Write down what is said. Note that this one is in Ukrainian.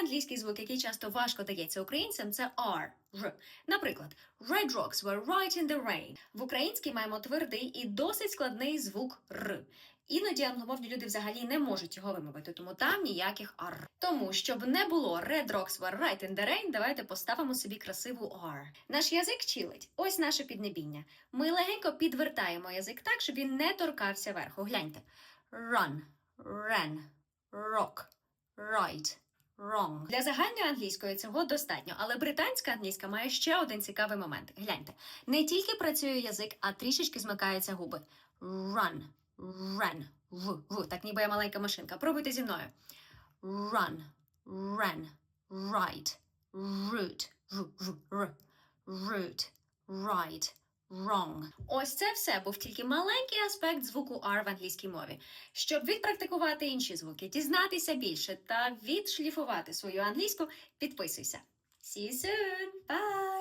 англійський звук, який часто важко дається українцям, це R. Р. Наприклад, Red rocks were right in the rain. В українській маємо твердий і досить складний звук Р. Іноді англомовні люди взагалі не можуть його вимовити, тому там ніяких R. Тому, щоб не було Red rocks were right in the rain, давайте поставимо собі красиву R. Наш язик чилить. Ось наше піднебіння. Ми легенько підвертаємо язик так, щоб він не торкався верху. Гляньте. Run, ran, rock, right, wrong. Для загальної англійської цього достатньо, але британська англійська має ще один цікавий момент. Гляньте, не тільки працює язик, а трішечки змикаються губи. Run, ran, в, в. Так ніби я маленька машинка. Пробуйте зі мною. Run, ran, right, root, р, р, р, root, right, wrong. Ось це все був тільки маленький аспект звуку R в англійській мові. Щоб відпрактикувати інші звуки, дізнатися більше та відшліфувати свою англійську, підписуйся. See you soon! Bye!